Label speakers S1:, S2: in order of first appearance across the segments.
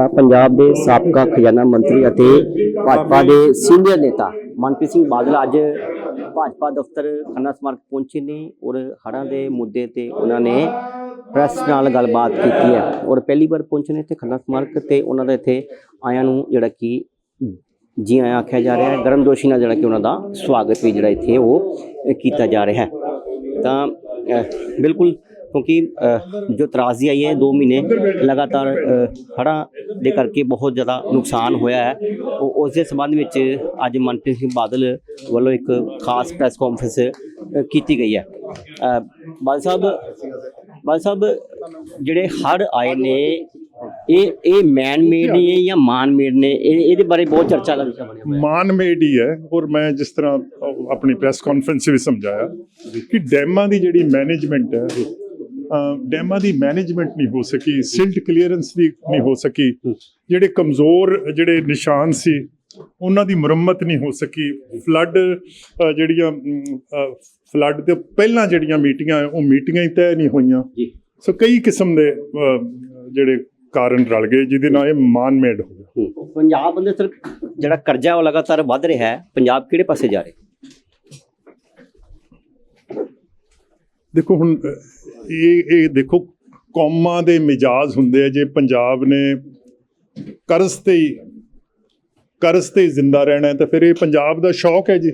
S1: ਤਾਂ ਪੰਜਾਬ ਦੇ ਸਾਬਕਾ ਖਜ਼ਾਨਾ ਮੰਤਰੀ ਅਤੇ ਭਾਜਪਾ ਦੇ ਸੀਨੀਅਰ ਨੇਤਾ ਮਨਪ੍ਰੀਤ ਸਿੰਘ ਬਾਦਲ ਅੱਜ ਭਾਜਪਾ ਦਫ਼ਤਰ ਖੰਨਾ ਸਮਾਰਕ ਪਹੁੰਚੇ ਨੇ ਔਰ ਹੜ੍ਹਾਂ ਦੇ ਮੁੱਦੇ ਤੇ ਉਹਨਾਂ ਨੇ ਪ੍ਰੈਸ ਨਾਲ ਗੱਲਬਾਤ ਕੀਤੀ ਹੈ। ਔਰ ਪਹਿਲੀ ਵਾਰ ਪਹੁੰਚੇ ਨੇ ਇੱਥੇ ਖੰਨਾ ਸਮਾਰਕ ਤੇ ਉਹਨਾਂ ਦਾ ਇੱਥੇ ਆਇਆਂ ਨੂੰ ਜਿਹੜਾ ਕਿ ਜੀ ਆਇਆਂ ਆਖਿਆ ਜਾ ਰਿਹਾ ਹੈ। ਗਰਮਜੋਸ਼ੀ ਨਾਲ ਜਿਹੜਾ ਕਿ ਉਹਨਾਂ ਦਾ ਸਵਾਗਤ ਵੀ ਜਿਹੜਾ ਇੱਥੇ ਉਹ ਕੀਤਾ ਜਾ ਰਿਹਾ ਹੈ। ਤਾਂ ਬਿਲਕੁਲ ਕਿਉਂਕਿ ਜੋ ਤਰਾਜ਼ੀ ਆਈ ਹੈ 2 ਮਹੀਨੇ ਲਗਾਤਾਰ ਹੜ੍ਹਾਂ ਦੇ ਕਰਕੇ ਬਹੁਤ ਜ਼ਿਆਦਾ ਨੁਕਸਾਨ ਹੋਇਆ ਹੈ ਉਹ ਉਸ ਦੇ ਸੰਬੰਧ ਵਿੱਚ ਅੱਜ ਮਨਪ੍ਰੀਤ ਸਿੰਘ ਬਾਦਲ ਵੱਲੋਂ ਇੱਕ ਖਾਸ ਪ੍ਰੈਸ ਕਾਨਫਰੰਸ ਕੀਤੀ ਗਈ ਹੈ ਬਾਦਲ ਸਾਹਿਬ ਬਾਦਲ ਸਾਹਿਬ ਜਿਹੜੇ ਹੜ੍ਹ ਆਏ ਨੇ ਇਹ ਇਹ ਮੈਨ ਮੇਡ ਨੇ ਜਾਂ ਮਾਨ ਮੇਡ ਨੇ ਇਹ ਇਹਦੇ ਬਾਰੇ ਬਹੁਤ ਚਰਚਾ ਦਾ ਵਿਸ਼ਾ ਬਣਿਆ ਹੋਇਆ
S2: ਮਾਨ ਮੇਡ ਹੀ ਹੈ ਔਰ ਮੈਂ ਜਿਸ ਤਰ੍ਹਾਂ ਆਪਣੀ ਪ੍ਰੈਸ ਕਾਨਫਰੰਸ ਵਿੱਚ ਸਮਝਾਇਆ ਕਿ ਡੈਮਾਂ ਦੀ ਜਿਹੜੀ ਮੈਨੇਜਮੈਂਟ ਹੈ ਡੈਮਾਂ ਦੀ ਮੈਨੇਜਮੈਂਟ ਨਹੀਂ ਹੋ ਸਕੀ ਸਿਲਟ ਕਲੀਅਰੈਂਸ ਦੀ ਨਹੀਂ ਹੋ ਸਕੀ। ਜਿਹੜੇ ਕਮਜ਼ੋਰ ਜਿਹੜੇ ਨਿਸ਼ਾਨ ਸੀ ਉਹਨਾਂ ਦੀ ਮੁਰੰਮਤ ਨਹੀਂ ਹੋ ਸਕੀ। ਫਲੱਡ ਜਿਹੜੀਆਂ ਫਲੱਡ ਦੇ ਪਹਿਲਾਂ ਜਿਹੜੀਆਂ ਮੀਟਿੰਗਾਂ ਉਹ ਮੀਟਿੰਗਾਂ ਹੀ ਤੈਅ ਨਹੀਂ ਹੋਈਆਂ।
S1: ਜੀ।
S2: ਸੋ ਕਈ ਕਿਸਮ ਦੇ ਜਿਹੜੇ ਕਾਰਨ ਰਲ ਗਏ ਜਿਹਦੇ ਨਾਲ ਇਹ ਮਾਨ ਮੇਡ ਹੋ ਗਿਆ।
S1: ਪੰਜਾਬ ਅੰਦਰ ਸਰ ਜਿਹੜਾ ਕਰਜ਼ਾ ਉਹ ਲਗਾਤਾਰ ਵੱਧ ਰਿਹਾ ਹੈ ਪੰਜਾਬ ਕਿਹੜੇ ਪਾਸੇ ਜਾ ਰਿਹਾ
S2: ਦੇਖੋ ਹੁਣ ਇਹ ਇਹ ਦੇਖੋ ਕੌਮਾਂ ਦੇ ਮਿਜਾਜ਼ ਹੁੰਦੇ ਆ ਜੇ ਪੰਜਾਬ ਨੇ ਕਰਜ਼ ਤੇ ਹੀ ਕਰਜ਼ ਤੇ ਜ਼ਿੰਦਾ ਰਹਿਣਾ ਹੈ ਤਾਂ ਫਿਰ ਇਹ ਪੰਜਾਬ ਦਾ ਸ਼ੌਕ ਹੈ ਜੀ।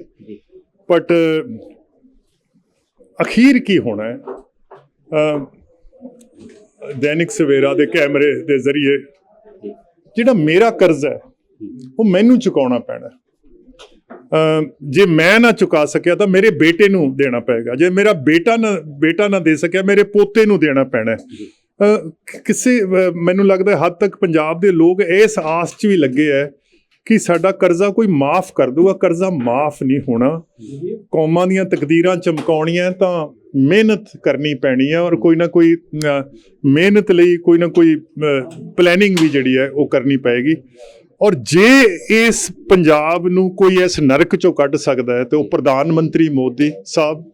S2: ਬਟ ਅਖੀਰ ਕੀ ਹੋਣਾ ਹੈ? ਦੈਨਿਕ ਸਵੇਰਾ ਦੇ ਕੈਮਰੇ ਦੇ ਜ਼ਰੀਏ ਜਿਹੜਾ ਮੇਰਾ ਕਰਜ਼ ਹੈ ਉਹ ਮੈਨੂੰ ਚੁਕਾਉਣਾ ਪੈਣਾ ਜੇ ਮੈਂ ਨਾ ਚੁਕਾ ਸਕਿਆ ਤਾਂ ਮੇਰੇ ਬੇਟੇ ਨੂੰ ਦੇਣਾ ਪਏਗਾ। ਜੇ ਮੇਰਾ ਬੇਟਾ ਨਾ ਬੇਟਾ ਨਾ ਦੇ ਸਕਿਆ ਮੇਰੇ ਪੋਤੇ ਨੂੰ ਦੇਣਾ ਪੈਣਾ ਕਿਸੇ ਮੈਨੂੰ ਲੱਗਦਾ ਹੱਦ ਤੱਕ ਪੰਜਾਬ ਦੇ ਲੋਕ ਇਸ ਆਸ 'ਚ ਵੀ ਲੱਗੇ ਹੈ ਕਿ ਸਾਡਾ ਕਰਜ਼ਾ ਕੋਈ ਮਾਫ ਕਰ ਦੂਗਾ ਕਰਜ਼ਾ ਮਾਫ ਨਹੀਂ ਹੋਣਾ। ਕੌਮਾਂ ਦੀਆਂ ਤਕਦੀਰਾਂ ਚਮਕਾਉਣੀਆਂ ਤਾਂ ਮਿਹਨਤ ਕਰਨੀ ਪੈਣੀ ਹੈ ਔਰ ਕੋਈ ਨਾ ਕੋਈ ਮਿਹਨਤ ਲਈ ਕੋਈ ਨਾ ਕੋਈ ਪਲੈਨਿੰਗ ਵੀ ਜਿਹੜੀ ਹੈ ਉਹ ਕਰਨੀ ਪਏਗੀ। ਔਰ ਜੇ ਇਸ ਪੰਜਾਬ ਨੂੰ ਕੋਈ ਇਸ ਨਰਕ ਚੋਂ ਕੱਢ ਸਕਦਾ ਹੈ ਤੇ ਉਹ ਪ੍ਰਧਾਨ ਮੰਤਰੀ ਮੋਦੀ ਸਾਹਿਬ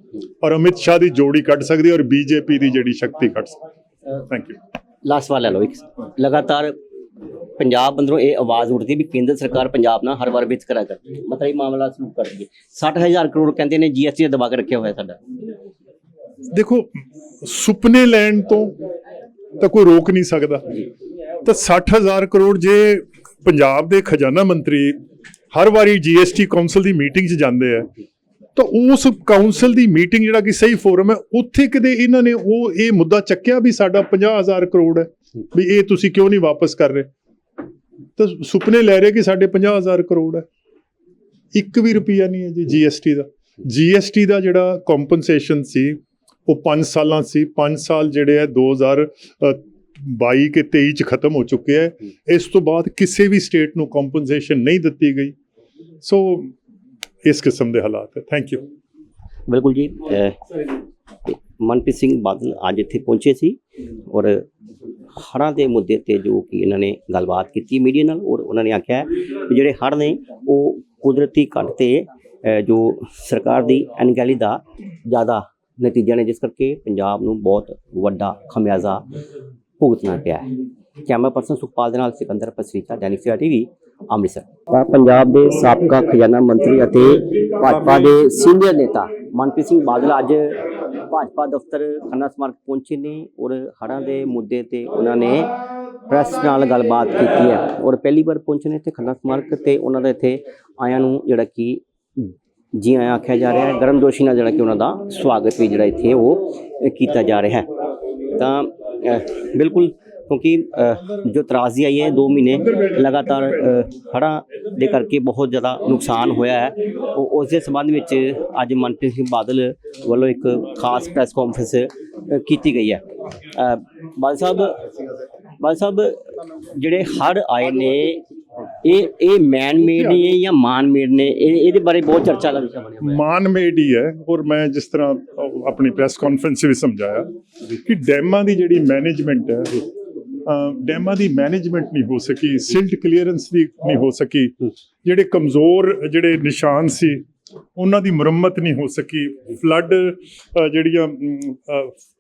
S2: ਔਰ ਅਮਿਤ ਸ਼ਾਹ ਦੀ ਜੋੜੀ ਕੱਢ ਸਕਦੀ ਔਰ ਬੀਜੇਪੀ ਦੀ ਜਿਹੜੀ ਸ਼ਕਤੀ ਕੱਢ ਸਕਦੀ ਥੈਂਕ ਯੂ
S1: ਲਾਸਟ ਵਾਲਾ ਲਓ ਇੱਕ। ਲਗਾਤਾਰ ਪੰਜਾਬ ਅੰਦਰੋਂ ਇਹ ਆਵਾਜ਼ ਉੱਠਦੀ ਵੀ ਕੇਂਦਰ ਸਰਕਾਰ ਪੰਜਾਬ ਨਾਲ ਹਰ ਵਾਰ ਵਿਤਕਰਾ ਕਰਦੀ ਹੈ। ਮਤਲਬ ਇਹ ਮਾਮਲਾ ਸਲੂਕ ਕਰਦੀ ਹੈ 60000 ਕਰੋੜ ਕਹਿੰਦੇ ਨੇ ਜੀਐਸਟੀ ਦਬਾ ਕੇ ਰੱਖਿਆ ਹੋਇਆ ਸਾਡਾ।
S2: ਦੇਖੋ ਸੁਪਨੇ ਲੈਣ ਤੋਂ ਤਾਂ ਕੋਈ ਰੋਕ ਨਹੀਂ ਸਕਦਾ। ਤਾਂ 60000 ਕਰੋੜ ਜੇ ਪੰਜਾਬ ਦੇ ਖਜ਼ਾਨਾ ਮੰਤਰੀ ਹਰ ਵਾਰੀ ਜੀਐਸਟੀ ਕਾਉਂਸਲ ਦੀ ਮੀਟਿੰਗ 'ਚ ਜਾਂਦੇ ਆ। ਤਾਂ ਉਸ ਕਾਉਂਸਲ ਦੀ ਮੀਟਿੰਗ ਜਿਹੜਾ ਕਿ ਸਹੀ ਫੋਰਮ ਹੈ, ਉੱਥੇ ਕਿਤੇ ਇਹਨਾਂ ਨੇ ਉਹ ਇਹ ਮੁੱਦਾ ਚੱਕਿਆ ਵੀ ਸਾਡਾ 50000 ਕਰੋੜ ਹੈ, ਵੀ ਇਹ ਤੁਸੀਂ ਕਿਉਂ ਨਹੀਂ ਵਾਪਸ ਕਰ ਰਹੇ? ਤਾਂ ਸੁਪਨੇ ਲੈ ਰਹੇ ਕਿ ਸਾਡੇ 50000 ਕਰੋੜ ਹੈ। ਇੱਕ ਵੀ ਰੁਪਿਆ ਨਹੀਂ ਹੈ ਜੀ ਜੀਐਸਟੀ ਦਾ। ਜੀਐਸਟੀ ਦਾ ਜਿਹੜਾ ਕੰਪਨਸੇਸ਼ਨ ਸੀ, ਉਹ 5 ਸਾਲਾਂ ਸੀ। 5 ਸਾਲ ਜਿਹੜੇ ਆ 2022 ਕੇ 23 ਚ ਖਤਮ ਹੋ ਚੁੱਕੇ ਹੈ। ਇਸ ਤੋਂ ਬਾਅਦ ਕਿਸੇ ਵੀ ਸਟੇਟ ਨੂੰ ਕੰਪਨਸੇਸ਼ਨ ਨਹੀਂ ਦਿੱਤੀ ਗਈ। ਸੋ ਇਸ ਕਿਸਮ ਦੇ ਹਾਲਾਤ ਹੈ। ਥੈਂਕ ਯੂ
S1: ਬਿਲਕੁਲ ਜੀ ਮਨਪ੍ਰੀਤ ਸਿੰਘ ਬਾਦਲ ਅੱਜ ਇੱਥੇ ਪਹੁੰਚੇ ਸੀ ਔਰ ਹੜ੍ਹਾਂ ਦੇ ਮੁੱਦੇ ਤੇ ਜੋ ਕਿ ਇਹਨਾਂ ਨੇ ਗੱਲਬਾਤ ਕੀਤੀ ਮੀਡੀਆ ਨਾਲ ਔਰ ਉਹਨਾਂ ਨੇ ਆਖਿਆ ਕਿ ਜਿਹੜੇ ਹੜ੍ਹ ਨੇ ਉਹ ਕੁਦਰਤੀ ਘਟ ਤੇ ਜੋ ਸਰਕਾਰ ਦੀ ਅਣਗਹਿਲੀ ਦਾ ਜ਼ਿਆਦਾ ਨਤੀਜਾ ਨੇ। ਜਿਸ ਕਰਕੇ ਪੰਜਾਬ ਨੂੰ ਬਹੁਤ ਵੱਡਾ ਖਮਿਆਜ਼ਾ ਭੁਗਤਣਾ ਪਿਆ ਹੈ। ਕੈਮਰਾ ਪਰਸਨ ਸੁਖਪਾਲ ਦੇ ਨਾਲ ਸਿਕੰਦਰ ਪਸਰੀਚਾ ਦੈਨਿਕ ਸਵੇਰਾ ਟੀਵੀ, ਅੰਮ੍ਰਿਤਸਰ। ਤਾਂ ਪੰਜਾਬ ਦੇ ਸਾਬਕਾ ਖਜ਼ਾਨਾ ਮੰਤਰੀ ਅਤੇ ਭਾਜਪਾ ਦੇ ਸੀਨੀਅਰ ਨੇਤਾ ਮਨਪ੍ਰੀਤ ਸਿੰਘ ਬਾਦਲ ਅੱਜ ਭਾਜਪਾ ਦਫ਼ਤਰ ਖੰਨਾ ਸਮਾਰਕ ਪਹੁੰਚੇ ਨੇ ਔਰ ਹੜ੍ਹਾਂ ਦੇ ਮੁੱਦੇ ਤੇ ਉਹਨਾਂ ਨੇ ਪ੍ਰੈਸ ਨਾਲ ਗੱਲਬਾਤ ਕੀਤੀ ਹੈ। ਔਰ ਪਹਿਲੀ ਵਾਰ ਪਹੁੰਚੇ ਨੇ ਇੱਥੇ ਖੰਨਾ ਸਮਾਰਕ ਤੇ ਉਹਨਾਂ ਦਾ ਇੱਥੇ ਆਇਆਂ ਨੂੰ ਜਿਹੜਾ ਕਿ ਜੀ ਆਇਆਂ ਆਖਿਆ ਜਾ ਰਿਹਾ ਹੈ। ਗਰਮਜੋਸ਼ੀ ਨਾਲ ਜਿਹੜਾ ਕਿ ਉਹਨਾਂ ਦਾ ਸਵਾਗਤ ਵੀ ਜਿਹੜਾ ਇੱਥੇ ਉਹ ਕੀਤਾ ਜਾ ਰਿਹਾ ਹੈ। ਤਾਂ ਬਿਲਕੁਲ, ਕਿਉਂਕਿ ਜੋ ਤਰਾਜ਼ੀ ਆਈ ਹੈ 2 ਮਹੀਨੇ ਲਗਾਤਾਰ ਹੜ੍ਹਾਂ ਦੇ ਕਰਕੇ ਬਹੁਤ ਜ਼ਿਆਦਾ ਨੁਕਸਾਨ ਹੋਇਆ ਹੈ। ਉਹ, ਉਸ ਦੇ ਸੰਬੰਧ ਵਿੱਚ ਅੱਜ ਮਨਪ੍ਰੀਤ ਸਿੰਘ ਬਾਦਲ ਵੱਲੋਂ ਇੱਕ ਖਾਸ ਪ੍ਰੈਸ ਕਾਨਫਰੰਸ ਕੀਤੀ ਗਈ ਹੈ। ਬਾਦਲ ਸਾਹਿਬ ਬਾਦਲ ਸਾਹਿਬ, ਜਿਹੜੇ ਹੜ੍ਹ ਆਏ ਨੇ ਇਹ ਇਹ ਮੈਨ ਮੇਡ ਨੇ ਜਾਂ ਮਾਨ ਮੇਡ ਨੇ? ਇਹ ਇਹਦੇ ਬਾਰੇ ਬਹੁਤ ਚਰਚਾ ਦਾ ਵਿਸ਼ਾ ਬਣਿਆ ਹੋਇਆ ਹੈ।
S2: ਮਾਨ ਮੇਡ ਹੀ ਹੈ। ਔਰ ਮੈਂ ਜਿਸ ਤਰ੍ਹਾਂ ਆਪਣੀ ਪ੍ਰੈਸ ਕਾਨਫਰੰਸ ਵਿੱਚ ਸਮਝਾਇਆ ਕਿ ਡੈਮਾਂ ਦੀ ਜਿਹੜੀ ਮੈਨੇਜਮੈਂਟ ਹੈ ਡੈਮਾਂ ਦੀ ਮੈਨੇਜਮੈਂਟ ਨਹੀਂ ਹੋ ਸਕੀ ਸਿਲਟ ਕਲੀਅਰੈਂਸ ਦੀ ਨਹੀਂ ਹੋ ਸਕੀ ਜਿਹੜੇ ਕਮਜ਼ੋਰ ਜਿਹੜੇ ਨਿਸ਼ਾਨ ਸੀ ਉਹਨਾਂ ਦੀ ਮੁਰੰਮਤ ਨਹੀਂ ਹੋ ਸਕੀ। ਫਲੱਡ ਜਿਹੜੀਆਂ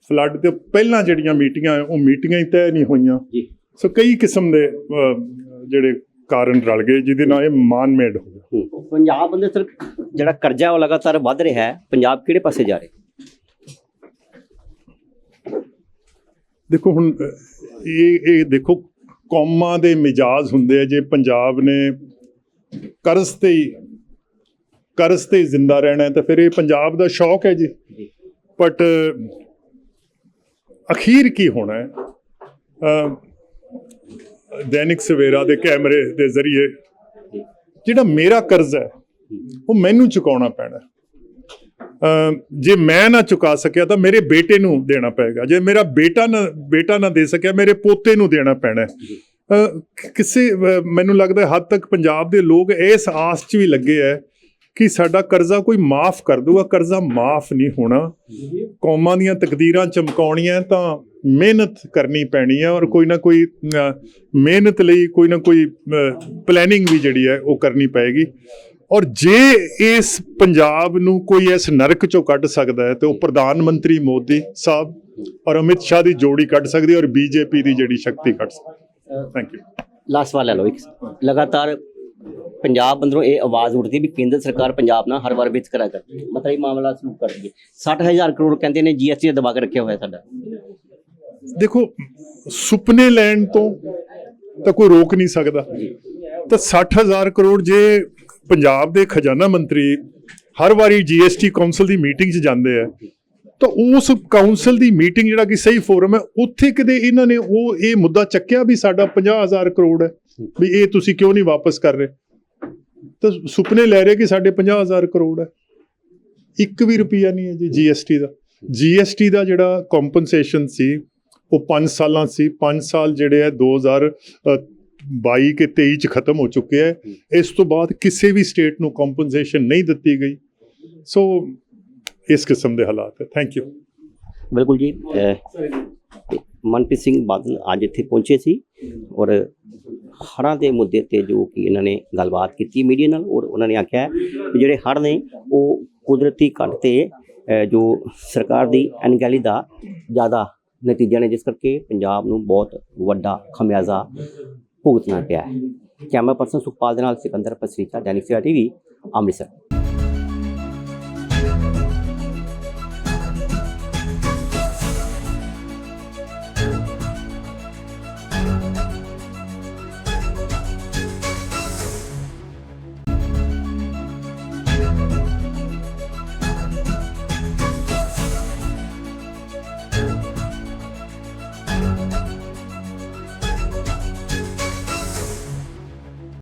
S2: ਫਲੱਡ ਦੇ ਪਹਿਲਾਂ ਜਿਹੜੀਆਂ ਮੀਟਿੰਗਾਂ ਉਹ ਮੀਟਿੰਗਾਂ ਹੀ ਤੈਅ ਨਹੀਂ ਹੋਈਆਂ। ਸੋ ਕਈ ਕਿਸਮ ਦੇ ਜਿਹੜੇ ਕਾਰਨ ਰਲ ਗਏ ਜਿਹਦੇ ਨਾਲ ਇਹ ਮਾਨ ਮੇਡ ਹੋ ਗਿਆ।
S1: ਪੰਜਾਬ ਦੇ ਸਰ ਜਿਹੜਾ ਕਰਜ਼ਾ ਉਹ ਲਗਾਤਾਰ ਵੱਧ ਰਿਹਾ ਹੈ ਪੰਜਾਬ ਕਿਹੜੇ ਪਾਸੇ ਜਾ ਰਿਹਾ?
S2: ਦੇਖੋ ਹੁਣ ਇਹ ਇਹ ਦੇਖੋ ਕੌਮਾਂ ਦੇ ਮਿਜਾਜ਼ ਹੁੰਦੇ ਆ ਜੇ ਪੰਜਾਬ ਨੇ ਕਰਜ਼ ਤੇ ਹੀ ਕਰਜ਼ ਤੇ ਜ਼ਿੰਦਾ ਰਹਿਣਾ ਹੈ ਤਾਂ ਫਿਰ ਇਹ ਪੰਜਾਬ ਦਾ ਸ਼ੌਕ ਹੈ ਜੀ। ਬਟ ਅਖੀਰ ਕੀ ਹੋਣਾ ਹੈ? ਦੈਨਿਕ ਸਵੇਰਾ ਦੇ ਕੈਮਰੇ ਦੇ ਜ਼ਰੀਏ। ਜਿਹੜਾ ਮੇਰਾ ਕਰਜ਼ ਹੈ ਉਹ ਮੈਨੂੰ ਚੁਕਾਉਣਾ ਪੈਣਾ ਜੇ ਮੈਂ ਨਾ ਚੁਕਾ ਸਕਿਆ ਤਾਂ ਮੇਰੇ ਬੇਟੇ ਨੂੰ ਦੇਣਾ ਪਏਗਾ। ਜੇ ਮੇਰਾ ਬੇਟਾ ਨਾ ਬੇਟਾ ਨਾ ਦੇ ਸਕਿਆ ਮੇਰੇ ਪੋਤੇ ਨੂੰ ਦੇਣਾ ਪੈਣਾ ਅਹ, ਕਿਸੇ ਮੈਨੂੰ ਲੱਗਦਾ ਹੱਦ ਤੱਕ ਪੰਜਾਬ ਦੇ ਲੋਕ ਇਸ ਆਸ 'ਚ ਵੀ ਲੱਗੇ ਹੈ ਕਿ ਸਾਡਾ ਕਰਜ਼ਾ ਕੋਈ ਮਾਫ ਕਰ ਦੂਗਾ ਕਰਜ਼ਾ ਮਾਫ ਨਹੀਂ ਹੋਣਾ। ਕੌਮਾਂ ਦੀਆਂ ਤਕਦੀਰਾਂ ਚਮਕਾਉਣੀਆਂ ਤਾਂ ਮਿਹਨਤ ਕਰਨੀ ਪੈਣੀ ਹੈ ਔਰ ਕੋਈ ਨਾ ਕੋਈ ਮਿਹਨਤ ਲਈ ਕੋਈ ਨਾ ਕੋਈ ਪਲੈਨਿੰਗ ਵੀ ਜਿਹੜੀ ਹੈ ਉਹ ਕਰਨੀ ਪਏਗੀ। ਔਰ ਜੇ ਇਸ ਪੰਜਾਬ ਨੂੰ ਕੋਈ ਇਸ ਨਰਕ ਚੋਂ ਕੱਢ ਸਕਦਾ ਹੈ, ਤੇ ਉਹ ਪ੍ਰਧਾਨ ਮੰਤਰੀ ਮੋਦੀ ਸਾਹਿਬ ਔਰ ਅਮਿਤ ਸ਼ਾਹ ਦੀ ਜੋੜੀ ਕੱਢ ਸਕਦੀ ਹੈ ਔਰ ਬੀਜੇਪੀ ਦੀ ਜਿਹੜੀ ਸ਼ਕਤੀ ਕੱਢ ਸਕਦੀ ਥੈਂਕ ਯੂ
S1: ਲਾਸਟ ਸਵਾਲ ਲੈ ਲਓ ਇੱਕ। ਲਗਾਤਾਰ ਪੰਜਾਬ ਅੰਦਰੋਂ ਇਹ ਆਵਾਜ਼ ਉੱਠਦੀ ਵੀ ਕੇਂਦਰ ਸਰਕਾਰ ਪੰਜਾਬ ਨਾਲ ਹਰ ਵਾਰ ਵਿਤਕਰਾ ਕਰਦੀ ਹੈ। ਮਤਲਬ ਇਹ ਮਾਮਲਾ ਸਲੂਕ ਕਰਦੀ 60000 ਕਰੋੜ ਕਹਿੰਦੇ ਨੇ ਜੀਐਸਟੀ ਦਾ ਦਬਾ ਕੇ ਰੱਖਿਆ ਹੋਇਆ ਸਾਡਾ।
S2: ਦੇਖੋ, ਸੁਪਨੇ ਲੈਣ ਤੋਂ ਤਾਂ ਕੋਈ ਰੋਕ ਨਹੀਂ ਸਕਦਾ। ਤਾਂ 60000 ਕਰੋੜ ਜੇ ਪੰਜਾਬ ਦੇ ਖਜ਼ਾਨਾ ਮੰਤਰੀ ਹਰ ਵਾਰੀ ਜੀਐਸਟੀ ਕਾਉਂਸਲ ਦੀ ਮੀਟਿੰਗ 'ਚ ਜਾਂਦੇ ਆ, ਤਾਂ ਉਸ ਕਾਉਂਸਲ ਦੀ ਮੀਟਿੰਗ ਜਿਹੜਾ ਕਿ ਸਹੀ ਫੋਰਮ ਹੈ, ਉੱਥੇ ਕਿਤੇ ਇਹਨਾਂ ਨੇ ਉਹ ਇਹ ਮੁੱਦਾ ਚੱਕਿਆ ਵੀ ਸਾਡਾ 50000 ਕਰੋੜ ਹੈ, ਵੀ ਇਹ ਤੁਸੀਂ ਕਿਉਂ ਨਹੀਂ ਵਾਪਸ ਕਰ ਰਹੇ? ਤਾਂ ਸੁਪਨੇ ਲੈ ਰਹੇ ਕਿ ਸਾਡੇ 50000 ਕਰੋੜ ਹੈ। ਇੱਕ ਵੀ ਰੁਪਈਆ ਨਹੀਂ ਹੈ ਜੀ ਜੀਐਸਟੀ ਦਾ। ਜੀਐਸਟੀ ਦਾ ਜਿਹੜਾ ਕੰਪਨਸੇਸ਼ਨ ਸੀ ਉਹ 5 ਸਾਲਾਂ ਸੀ 5 ਸਾਲ ਜਿਹੜੇ ਹੈ 2022 ਕੇ 23 ਚ ਖਤਮ ਹੋ ਚੁੱਕੇ ਹੈ ਇਸ ਤੋਂ ਬਾਅਦ ਕਿਸੇ ਵੀ ਸਟੇਟ ਨੂੰ ਕੰਪਨਸੇਸ਼ਨ ਨਹੀਂ ਦਿੱਤੀ ਗਈ। ਸੋ ਇਸ ਕਿਸਮ ਦੇ ਹਾਲਾਤ ਹੈ ਥੈਂਕ ਯੂ
S1: ਬਿਲਕੁਲ ਜੀ ਮਨਪ੍ਰੀਤ ਸਿੰਘ ਬਾਦਲ ਅੱਜ ਇੱਥੇ ਪਹੁੰਚੇ ਸੀ ਔਰ ਹੜ੍ਹਾਂ ਦੇ ਮੁੱਦੇ ਤੇ ਜੋ ਕਿ ਇਹਨਾਂ ਨੇ ਗੱਲਬਾਤ ਕੀਤੀ ਮੀਡੀਆ ਨਾਲ ਔਰ ਉਹਨਾਂ ਨੇ ਆਖਿਆ ਵੀ ਜਿਹੜੇ ਹੜ੍ਹ ਨੇ, ਉਹ ਕੁਦਰਤੀ ਘਟ ਤੇ ਜੋ ਸਰਕਾਰ ਦੀ ਅਣਗਹਿਲੀ ਦਾ ਜ਼ਿਆਦਾ ਨਤੀਜਾ ਨੇ ਜਿਸ ਕਰਕੇ ਪੰਜਾਬ ਨੂੰ ਬਹੁਤ ਵੱਡਾ ਖਮਿਆਜ਼ਾ ਭੁਗਤਣਾ ਪਿਆ ਹੈ। ਕੈਮਰਾ ਪਰਸਨ ਸੁਖਪਾਲ ਦੇ ਨਾਲ ਸਿਕੰਦਰ ਪਸਰੀਚਾ, ਦੈਨਿਕ ਸਵੇਰਾ ਟੀਵੀ, ਅੰਮ੍ਰਿਤਸਰ।